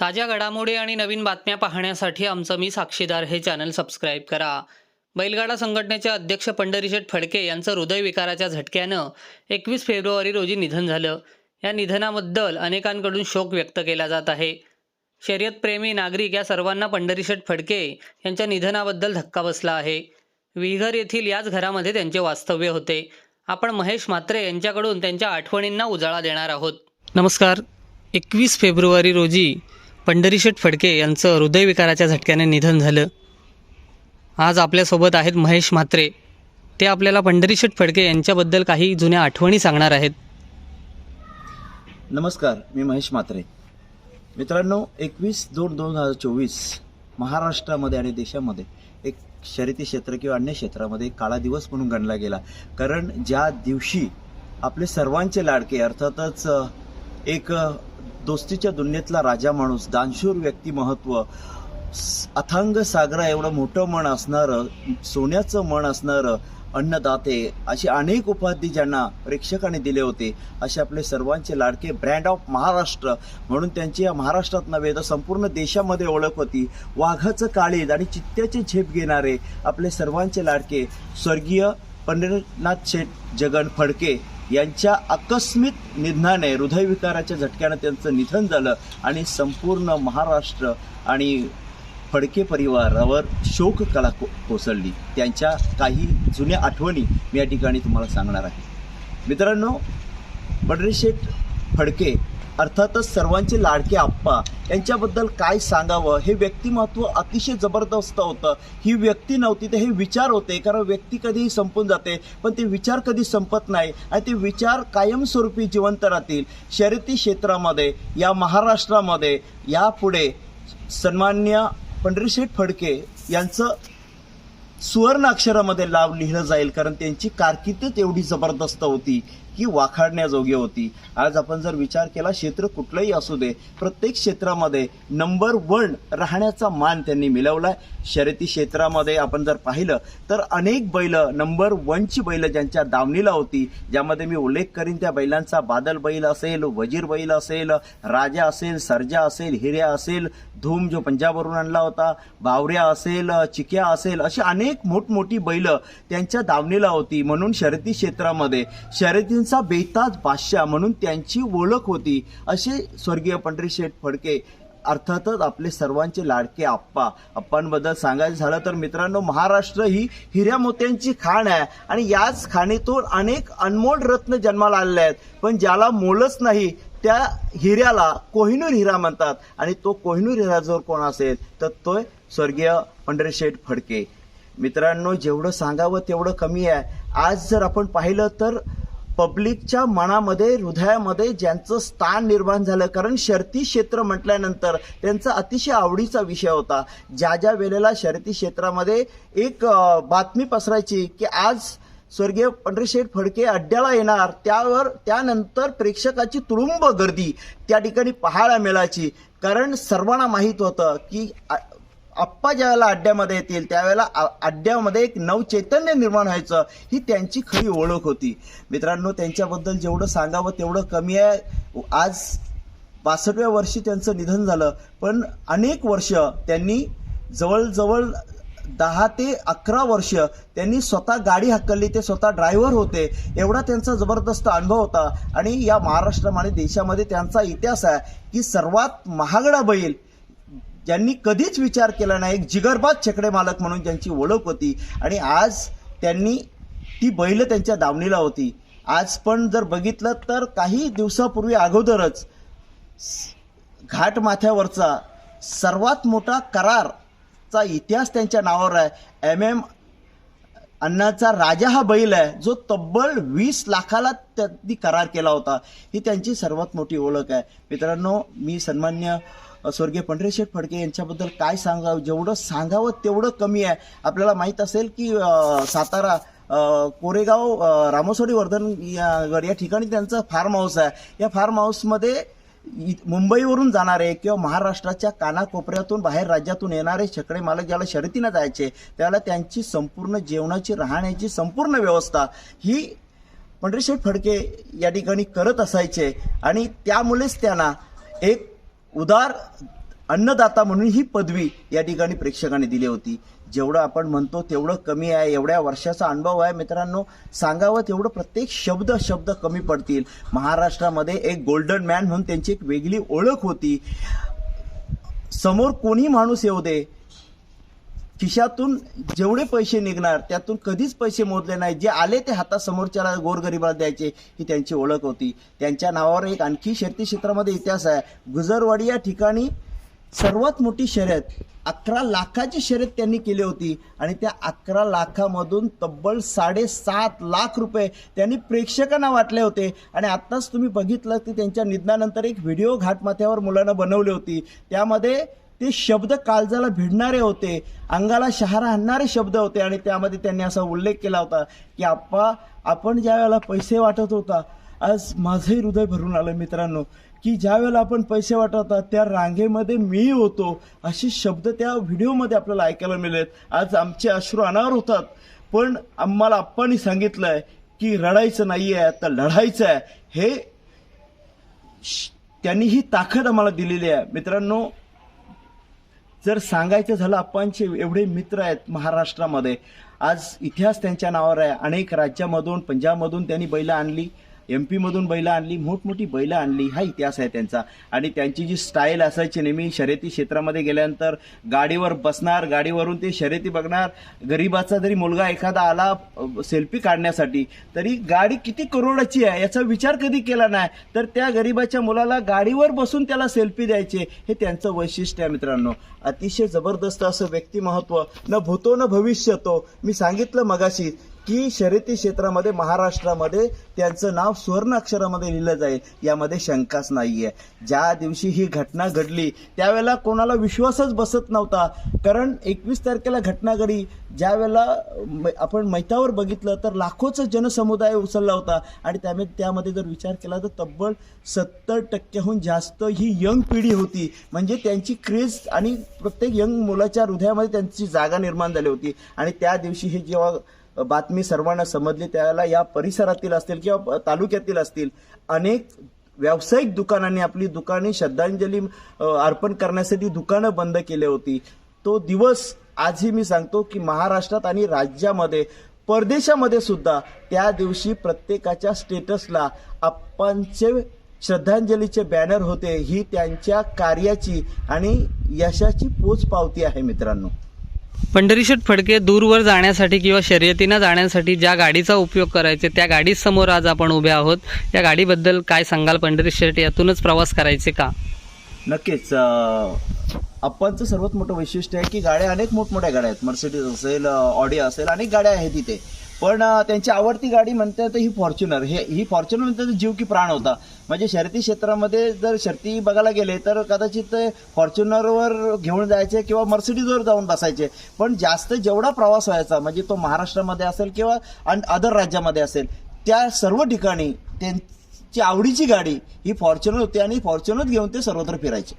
ताज्या घडामोडी आणि नवीन बातम्या पाहण्यासाठी आमचं मी साक्षीदार हे चॅनल सबस्क्राईब करा. बैलगाडा संघटनेचे अध्यक्ष पंढरीशेठ फडके यांचं हृदयविकाराच्या झटक्यानं एकवीस फेब्रुवारी रोजी निधन झालं. या निधनाबद्दल अनेकांकडून शोक व्यक्त केला जात आहे. शर्यतप्रेमी नागरिक या सर्वांना पंढरीशेठ फडके यांच्या निधनाबद्दल धक्का बसला आहे. विघर येथील याच घरामध्ये त्यांचे वास्तव्य होते. आपण महेश म्हात्रे यांच्याकडून त्यांच्या आठवणींना उजाळा देणार आहोत. नमस्कार. एकवीस फेब्रुवारी रोजी पंढरीशेठ फडके यांचं हृदयविकाराच्या झटक्याने निधन झालं. आज आपल्यासोबत आहेत महेश म्हात्रे. ते आपल्याला पंढरीशेठ फडके यांच्याबद्दल काही जुन्या आठवणी सांगणार आहेत. नमस्कार मी महेश म्हात्रे. मित्रांनो एकवीस दोन दोन हजार चोवीस महाराष्ट्रामध्ये आणि देशामध्ये एक शर्यती क्षेत्र किंवा अन्य क्षेत्रामध्ये काळा दिवस म्हणून गणला गेला. कारण ज्या दिवशी आपले सर्वांचे लाडके अर्थातच एक दोस्तीच्या दुनियेतला राजा माणूस दानशूर व्यक्तिमहत्व स- अथांग सागरा एवढं मोठं मन असणारं सोन्याचं मन असणारं अन्नदाते अशी अनेक उपाधी ज्यांना प्रेक्षकांनी दिले होते असे आपले सर्वांचे लाडके ब्रँड ऑफ महाराष्ट्र म्हणून त्यांची या महाराष्ट्रात नव्हे तर संपूर्ण देशामध्ये ओळख होती. वाघाचं काळीज आणि चित्त्याचे झेप घेणारे आपले सर्वांचे लाडके स्वर्गीय पंढरीनाथ शेठ जगन फडके यांच्या आकस्मिक निधनाने हृदयविकाराच्या झटक्यानं त्यांचं निधन झालं आणि संपूर्ण महाराष्ट्र आणि फडके परिवारावर शोक कला को कोसळली. त्यांच्या काही जुन्या आठवणी मी या ठिकाणी तुम्हाला सांगणार आहे. मित्रांनो पंढरीशेठ फडके अर्थातच सर्वांचे लाडके आप्पा यांच्याबद्दल काय सांगावं? हे व्यक्तिमत्व अतिशय जबरदस्त होतं. ही व्यक्ती नव्हती तर हे विचार होते कारण व्यक्ती कधीही संपून जाते पण ते विचार कधी संपत नाही आणि ते विचार कायमस्वरूपी जिवंत राहतील. शर्यती क्षेत्रामध्ये या महाराष्ट्रामध्ये यापुढे सन्मान्य पंढरीशेठ फडके यांचं सुवर्ण अक्षरामध्ये लाव लिहिलं जाईल कारण त्यांची कारकिर्दच एवढी जबरदस्त होती. की वाखाडण्याजोगी होती. आज आपण जर विचार केला क्षेत्र कुठलंही असू दे प्रत्येक क्षेत्रामध्ये नंबर वन राहण्याचा मान त्यांनी मिळवला शर्यती क्षेत्रामध्ये आपण जर पाहिलं तर अनेक बैल नंबर वनची बैल ज्यांच्या दावणीला होती ज्यामध्ये मी उल्लेख करीन त्या बैलांचा बादल बैल असेल वजीर बैल असेल राजा असेल सर्जा असेल हिर्या असेल धूम जो पंजाबवरून आणला होता बावऱ्या असेल चिक्या असेल अशी अनेक मोठमोठी बैल त्यांच्या दावणीला होती. म्हणून शर्यती क्षेत्रामध्ये शर्यतींचा बेताज बादशाह म्हणून त्यांची ओळख होती असे स्वर्गीय पंढरीशेठ फडके अर्थातच आपले सर्वांचे लाडके आप्पा. आप्पांबद्दल सांगायचं झालं तर मित्रांनो महाराष्ट्र ही हिऱ्या मोत्यांची खाण आहे आणि याच खाणीतून अनेक अनमोल रत्न जन्माला आलेले आहेत. पण ज्याला मोलच नाही त्या हिऱ्याला कोहिनूर हिरा म्हणतात आणि तो कोहिनूर हिरा जर कोण असेल तर तो स्वर्गीय पंढरीशेठ फडके. मित्रांनो जेवढं सांगावं तेवढं कमी आहे. आज जर आपण पाहिलं तर पब्लिकच्या मनामध्ये हृदयामध्ये ज्यांचं स्थान निर्माण झालं कारण शर्ती क्षेत्र म्हटल्यानंतर त्यांचा अतिशय आवडीचा विषय होता. ज्या ज्या वेळेला शर्ती क्षेत्रामध्ये एक बातमी पसरायची की आज स्वर्गीय पंढरीशेठ फडके अड्ड्याला येणार त्यावर त्यानंतर प्रेक्षकाची तुडुंब गर्दी त्या ठिकाणी पाहायला मिळायची. कारण सर्वांना माहीत होतं की आप्पा ज्यावेळेला अड्ड्यामध्ये येतील त्यावेळेला आ- अड्ड्यामध्ये एक नवचैतन्य निर्माण व्हायचं ही त्यांची खरी ओळख होती. मित्रांनो त्यांच्याबद्दल जेवढं सांगावं तेवढं कमी आहे. आज बासष्टव्या वर्षी त्यांचं निधन झालं पण अनेक वर्ष त्यांनी जवळजवळ दहा ते अकरा वर्ष त्यांनी स्वतः गाडी हकलली ते स्वतः ड्रायव्हर होते. एवढा त्यांचा जबरदस्त अनुभव होता. आणि या महाराष्ट्रामध्ये देशामध्ये त्यांचा इतिहास आहे की सर्वात महागडा बैल ज्यांनी कधीच विचार केला नाही एक जिगरबाज छकडे मालक म्हणून ज्यांची ओळख होती. आणि आज त्यांनी ती बैल त्यांच्या दावणीला होती. आज पण जर बघितलं तर काही दिवसापूर्वी अगोदरच घाट माथ्यावरचा सर्वात मोठा करारचा इतिहास त्यांच्या नावावर आहे. एम एम अण्णाचा राजा हा बैल आहे जो तब्बल वीस लाखाला त्यांनी करार केला होता. ही त्यांची सर्वात मोठी ओळख आहे. मित्रांनो मी सन्मान्य स्वर्गीय पंढरीशेठ फडके यांच्याबद्दल काय सांगावं जेवढं सांगावं तेवढं कमी आहे. आपल्याला माहीत असेल की सातारा कोरेगाव रामोसोडी वर्धन या या ठिकाणी त्यांचं फार्म हाऊस आहे. या फार्म हाऊसमध्ये मुंबईवरून जाणारे किंवा महाराष्ट्राच्या कानाकोपऱ्यातून बाहेर राज्यातून येणारे छकडे मालक ज्याला शर्यतीनं जायचे त्याला त्यांची संपूर्ण जेवणाची राहण्याची संपूर्ण व्यवस्था ही पंढरीशेठ फडके या ठिकाणी करत असायचे. आणि त्यामुळेच त्यांना एक उदार अन्नदाता म्हणून ही पदवी या ठिकाणी प्रेक्षकांनी दिली होती. जेवढं आपण म्हणतो तेवढं कमी आहे. एवढ्या वर्षाचा अनुभव आहे मित्रांनो. सांगावं तेवढं प्रत्येक शब्द शब्द कमी पडतील. महाराष्ट्रामध्ये एक गोल्डन मॅन म्हणून त्यांची एक वेगळी ओळख होती. समोर कोणी माणूस येऊ दे खिशातून जेवढे पैसे निघणार त्यातून कधीच पैसे मोजले नाही. जे आले ते हातात समोरच्याला गोरगरिबाला द्यायचे ही त्यांची ओळख होती. त्यांच्या नावावर एक आणखी शेती क्षेत्रामध्ये इतिहास आहे. गुजरवाडी या ठिकाणी सर्वात मोठी शर्यत अकरा लाखाची शर्यत त्यांनी केली होती. आणि त्या अकरा लाखामधून तब्बल साडेसात लाख रुपये त्यांनी प्रेक्षकांना वाटले होते. आणि आत्ताच तुम्ही बघितलं की त्यांच्या निधनानंतर एक व्हिडिओ घाटमाथ्यावर मुलांना बनवली होती. त्यामध्ये ते शब्द काळजाला भिडणारे होते. अंगाला शहारा आणणारे शब्द होते आणि त्यामध्ये त्यांनी असा उल्लेख केला होता की आप्पा आपण ज्या वेळेला पैसे वाटत होता आज माझंही हृदय भरून आलं मित्रांनो. की ज्यावेळेला आपण पैसे वाटवतात त्या रांगेमध्ये मी होतो असे शब्द त्या व्हिडिओमध्ये आपल्याला ऐकायला मिळेल. आज आमचे अश्रू अनावर होतात. पण आम्हाला आप्पांनी सांगितलंय की रडायचं नाही आहे तर लढायचं आहे हे श- त्यांनी ही ताकद आम्हाला दिलेली आहे. मित्रांनो जर सांगायचं झालं आप्पांचे एवढे मित्र आहेत महाराष्ट्रामध्ये. आज इतिहास त्यांच्या नावावर आहे. अनेक राज्यामधून पंजाबमधून त्यांनी बैलं आणली. एम पीमधून बैलं आणली मोठमोठी बैलं आणली हा इतिहास आहे त्यांचा. आणि त्यांची जी स्टाईल असायची नेहमी शर्यती क्षेत्रामध्ये गेल्यानंतर गाडीवर बसणार गाडीवरून ते शर्यती बघणार गरीबाचा जरी मुलगा एखादा आला सेल्फी काढण्यासाठी तरी गाडी किती करोडाची आहे याचा विचार कधी केला नाही. तर त्या गरीबाच्या मुलाला गाडीवर बसून त्याला सेल्फी द्यायचे हे त्यांचं वैशिष्ट्य आहे मित्रांनो. अतिशय जबरदस्त असं व्यक्तिमहत्व न भूतो न भविष्यतो मी सांगितलं मगाशी की शर्यती क्षेत्रामध्ये महाराष्ट्रामध्ये त्यांचं नाव सुवर्ण अक्षरामध्ये लिहिलं जाईल यामध्ये शंकाच नाही आहे ज्या दिवशी ही घटना घडली त्यावेळेला कोणाला विश्वासच बसत नव्हता. कारण एकवीस तारखेला घटना घडी ज्या वेळेला आपण मैतावर बघितलं तर लाखोचा जनसमुदाय उचलला होता. आणि त्यामुळे त्यामध्ये जर विचार केला तर तब्बल सत्तर टक्क्याहून जास्त ही यंग पिढी होती. म्हणजे त्यांची क्रेज आणि प्रत्येक यंग मुलाच्या हृदयामध्ये त्यांची जागा निर्माण झाली होती. आणि त्या दिवशी हे जेव्हा बातमी सर्वांना समजली त्याला या परिसरातील असतील किंवा तालुक्यातील असतील अनेक व्यावसायिक दुकानांनी आपली दुकाने श्रद्धांजली अर्पण करण्यासाठी दुकानं बंद केली होती. तो दिवस आजही मी सांगतो की महाराष्ट्रात आणि राज्यामध्ये परदेशामध्ये सुद्धा त्या दिवशी प्रत्येकाच्या स्टेटसला आप्पांचे श्रद्धांजलीचे बॅनर होते. ही त्यांच्या कार्याची आणि यशाची पोचपावती आहे मित्रांनो. पंढरीशेठ फडके दूरवर जाण्यासाठी किंवा शर्यतीनं जाण्यासाठी ज्या गाडीचा उपयोग करायचे त्या गाडीसमोर आज आपण उभे आहोत. या गाडीबद्दल काय सांगाल पंढरीशेठ? यातूनच प्रवास करायचे का? नक्कीच अं, अप्पांचं सर्वात मोठं वैशिष्ट्य आहे की गाड्या अनेक मोठमोठ्या गाड्या आहेत. मर्सिडीज असेल ऑडी असेल अनेक गाड्या आहेत तिथे पण त्यांची आवडती गाडी म्हणतात ही फॉर्च्युनर. हे ही फॉर्च्युनर म्हणतात जीव की प्राण होता. म्हणजे शर्ती क्षेत्रामध्ये जर शर्ती बघायला गेले तर कदाचित ते फॉर्च्युनरवर घेऊन जायचे किंवा मर्सिडीजवर जाऊन बसायचे. पण जास्त जेवढा प्रवास व्हायचा म्हणजे तो महाराष्ट्रामध्ये असेल किंवा अदर राज्यामध्ये असेल त्या सर्व ठिकाणी त्यांची आवडीची गाडी ही फॉर्च्युनर होती आणि फॉर्च्युनर घेऊन ते सर्वत्र फिरायचे.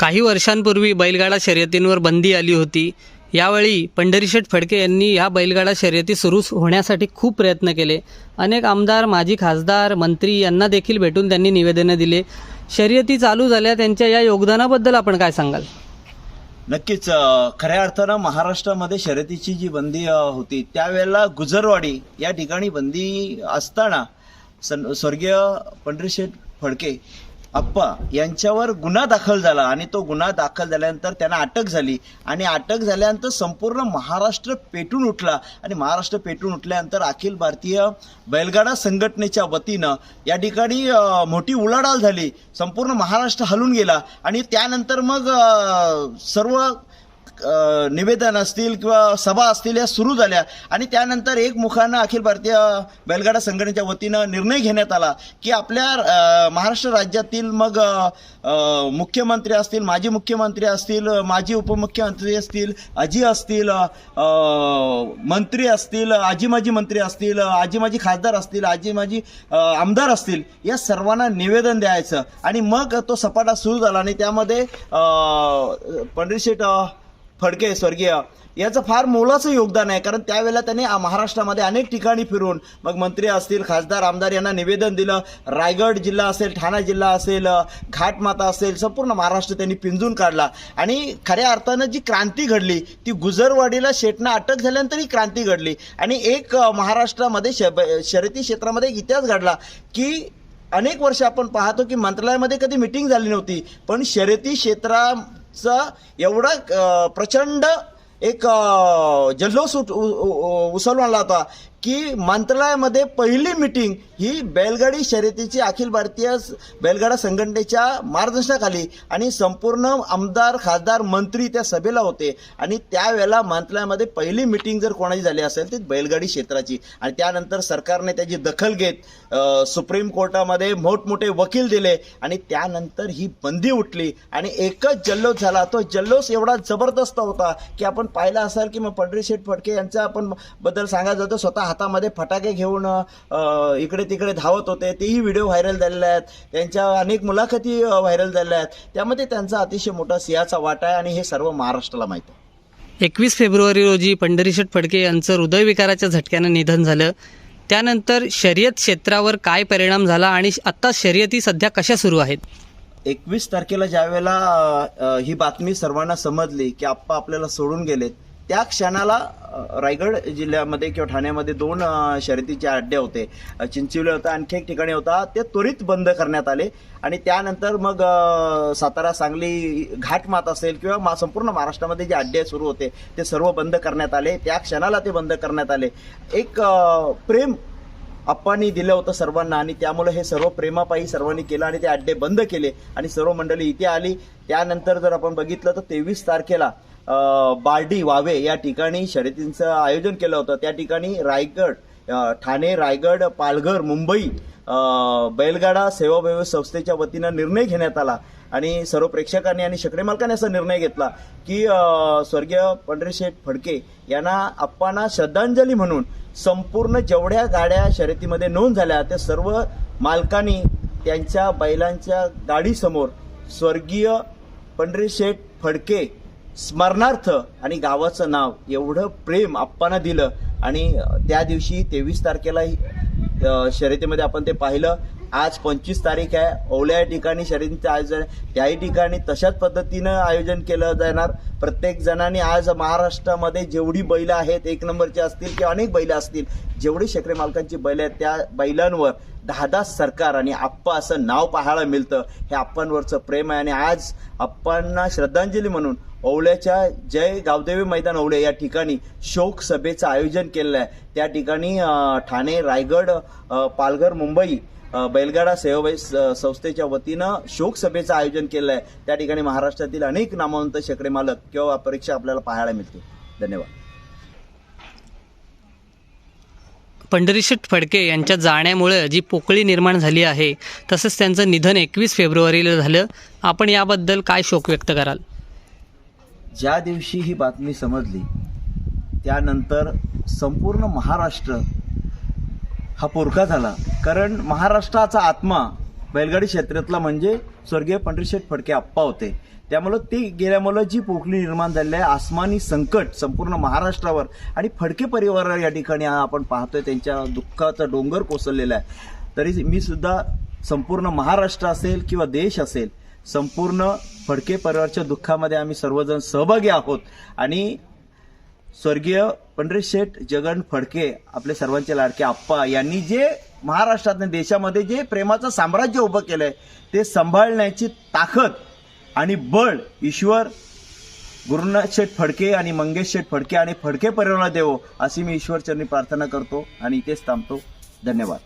काही वर्षांपूर्वी बैलगाडा शर्यतींवर बंदी आली होती. यावेळी पंढरीशेठ फडके यांनी या बैलगाडा शर्यती सुरू होण्यासाठी खूप प्रयत्न केले. अनेक आमदार माजी खासदार मंत्री यांना देखील भेटून त्यांनी निवेदनं दिले. शर्यती चालू झाल्या त्यांच्या या योगदानाबद्दल आपण काय सांगाल? नक्कीच खऱ्या अर्थानं महाराष्ट्रामध्ये शर्यतीची जी बंदी होती त्यावेळेला गुजरवाडी या ठिकाणी बंदी असताना सन स्वर्गीय पंढरीशेठ फडके अप्पा यांच्यावर गुन्हा दाखल झाला आणि तो गुन्हा दाखल झाल्यानंतर त्यांना अटक झाली. आणि अटक झाल्यानंतर संपूर्ण महाराष्ट्र पेटून उठला. आणि महाराष्ट्र पेटून उठल्यानंतर अखिल भारतीय बैलगाडा संघटनेच्या वतीनं या ठिकाणी मोठी उलाढाल झाली. संपूर्ण महाराष्ट्र हलून गेला. आणि त्यानंतर मग सर्व निवेदन असतील किंवा सभा असतील या सुरू झाल्या. आणि त्यानंतर एक मुखानं अखिल भारतीय बैलगाडा संघटनेच्या वतीनं निर्णय घेण्यात आला की आपल्या महाराष्ट्र राज्यातील मग मुख्यमंत्री असतील माजी मुख्यमंत्री असतील माजी उपमुख्यमंत्री असतील आजी असतील मंत्री असतील आजी माजी मंत्री असतील आजी माजी खासदार असतील आजी माजी आमदार असतील या सर्वांना निवेदन द्यायचं. आणि मग तो सपाटा सुरू झाला आणि त्यामध्ये अ, पंढरीशेठ फडके स्वर्गीय याचं फार मोलाचं योगदान आहे कारण त्यावेळेला त्यांनी महाराष्ट्रामध्ये अनेक ठिकाणी फिरून मग मंत्री असतील खासदार आमदार यांना निवेदन दिलं रायगड जिल्हा असेल ठाणा जिल्हा असेल घाटमाता असेल संपूर्ण महाराष्ट्र त्यांनी पिंजून काढला. आणि खऱ्या अर्थानं जी क्रांती घडली ती गुजरवाडीला शेटना अटक झाल्यानंतर ही क्रांती घडली. आणि एक महाराष्ट्रामध्ये श- ब- शर्यती क्षेत्रामध्ये एक इतिहास घडला की अनेक वर्ष आपण पाहतो की मंत्रालयामध्ये कधी मिटिंग झाली नव्हती पण शर्यती क्षेत्रा चा एवढा प्रचंड एक जल्लोष उठ- उ- उसळून आला होता. की मंत्रालयामध्ये पहिली मिटिंग ही बैलगाडी शर्यतीची अखिल भारतीय बैलगाडा संघटनेच्या मार्गदर्शनाखाली आणि संपूर्ण आमदार खासदार मंत्री त्या सभेला होते. आणि त्यावेळेला मंत्रालयामध्ये पहिली मिटिंग जर कोणाची झाली असेल ती बैलगाडी क्षेत्राची. आणि त्यानंतर सरकारने त्याची दखल घेत सुप्रीम कोर्टामध्ये मोठमोठे वकील दिले आणि त्यानंतर ही बंदी उठली. आणि एकच जल्लोष झाला. तो जल्लोष एवढा जबरदस्त होता की आपण पाहिला असाल की मग पंढरी शेठ फडके यांचा आपण बद्दल सांगायचं जातो स्वतः हातामध्ये फटाके घेऊन इकडे तिकडे धावत होते. तेही व्हिडिओ व्हायरल झालेले आहेत. त्यांच्या अनेक मुलाखती व्हायरल झालेल्या आहेत. त्यामध्ये त्यांचा अतिशय मोठा सिंहाचा वाटा आहे आणि हे सर्व महाराष्ट्राला माहीत आहे. एकवीस फेब्रुवारी रोजी पंढरीशेठ फडके यांचं हृदयविकाराच्या झटक्यानं निधन झालं. त्यानंतर शर्यत क्षेत्रावर काय परिणाम झाला आणि आत्ता शर्यती सध्या कशा सुरू आहेत? एकवीस तारखेला ज्या वेळेला अ, ही बातमी सर्वांना समजली की आप्पा आपल्याला सोडून गेलेत त्या क्षणाला रायगड जिल्ह्यामध्ये किंवा ठाण्यामध्ये दोन शर्यतीचे अड्डे होते. चिंचिवले होता आणखी एक ठिकाणी होता. ते त्वरित बंद करण्यात आले. आणि त्यानंतर मग सातारा सांगली घाटमात असेल किंवा मा- संपूर्ण महाराष्ट्रामध्ये जे अड्डे सुरू होते ते सर्व बंद करण्यात आले. त्या क्षणाला ते बंद करण्यात आले. एक प्रेम अप्पांनी दिलं होतं सर्वांना आणि त्यामुळे हे सर्व प्रेमापायी सर्वांनी केलं आणि ते अड्डे बंद केले. आणि सर्व मंडळी इथे आली. त्यानंतर जर आपण बघितलं तर तेवीस तारखेला बार्डी वावे या ठिकाणी शर्यतींचं आयोजन केलं होतं. त्या ठिकाणी रायगड ठाणे रायगड पालघर मुंबई बैलगाडा सेवाभावी संस्थेच्या वतीनं निर्णय घेण्यात आला. आणि सर्व प्रेक्षकांनी आणि शकडे मालकांनी असा निर्णय घेतला की स्वर्गीय पंढरीशेठ फडके यांना आप्पांना श्रद्धांजली म्हणून संपूर्ण जेवढ्या गाड्या शर्यतीमध्ये नोंद झाल्या त्या सर्व मालकांनी त्यांच्या बैलांच्या गाडीसमोर स्वर्गीय पंढरीशेठ फडके स्मरणार्थ आणि गावाचं नाव एवढं प्रेम आप्पांना दिलं. आणि त्या दिवशी तेवीस तारखेला शर्यतीमध्ये आपण ते पाहिलं. आज पंचवीस तारीख आहे. ओल्या या ठिकाणी शर्यतीचं आयोजन त्याही ठिकाणी तशाच पद्धतीनं आयोजन केलं जाणार. प्रत्येक जणांनी आज महाराष्ट्रामध्ये जेवढी बैलं आहेत एक नंबरची असतील किंवा अनेक बैलं असतील जेवढी शेकडे मालकांची बैल आहेत त्या बैलांवर दहा दहा सरकार आणि आप्पा असं नाव पाहायला मिळतं. हे आप्पांवरचं प्रेम आहे. आणि आज आप्पांना श्रद्धांजली म्हणून ओवळ्याच्या जय गावदेवी मैदान ओवळे या ठिकाणी शोक सभेचं आयोजन केलेलं आहे. त्या ठिकाणी ठाणे रायगड पालघर मुंबई बैलगाडा सेवाबाई संस्थेच्या वतीनं शोक सभेचं आयोजन केलं आहे. त्या ठिकाणी महाराष्ट्रातील अनेक नामवंत शेकडे मालक किंवा परीक्षा आपल्याला पाहायला मिळतील. धन्यवाद. पंढरीशेठ फडके यांच्या जाण्यामुळे जी पोकळी निर्माण झाली आहे तसंच त्यांचं निधन एकवीस फेब्रुवारीला झालं. आपण याबद्दल काय शोक व्यक्त कराल? ज्या दिवशी ही बातमी समजली त्यानंतर संपूर्ण महाराष्ट्र हा पोरका झाला. कारण महाराष्ट्राचा आत्मा बैलगाडी क्षेत्रातला म्हणजे स्वर्गीय पंढरीशेठ फडके आप्पा होते. त्यामुळं ते गेल्यामुळं जी पोकळी निर्माण झालेली आहे आसमानी संकट संपूर्ण महाराष्ट्रावर आणि फडके परिवार या ठिकाणी आपण पाहतोय त्यांच्या दुःखाचा डोंगर कोसळलेला आहे. तरी मी सुद्धा संपूर्ण महाराष्ट्र असेल किंवा देश असेल संपूर्ण फडके परिवारच्या दुःखामध्ये आम्ही सर्वजण सहभागी आहोत. आणि स्वर्गीय पंढरी शेठ जगन फडके आपले सर्वांचे लाडके आप्पा यांनी जे महाराष्ट्रात देशामध्ये जे प्रेमाचं साम्राज्य उभं केलंय ते सांभाळण्याची ताकद आणि बळ ईश्वर गुरुनाथ शेठ फडके आणि मंगेश शेठ फडके आणि फडके परिवाराला देवो अशी मी ईश्वरचरणी प्रार्थना करतो आणि इथेच थांबतो. धन्यवाद.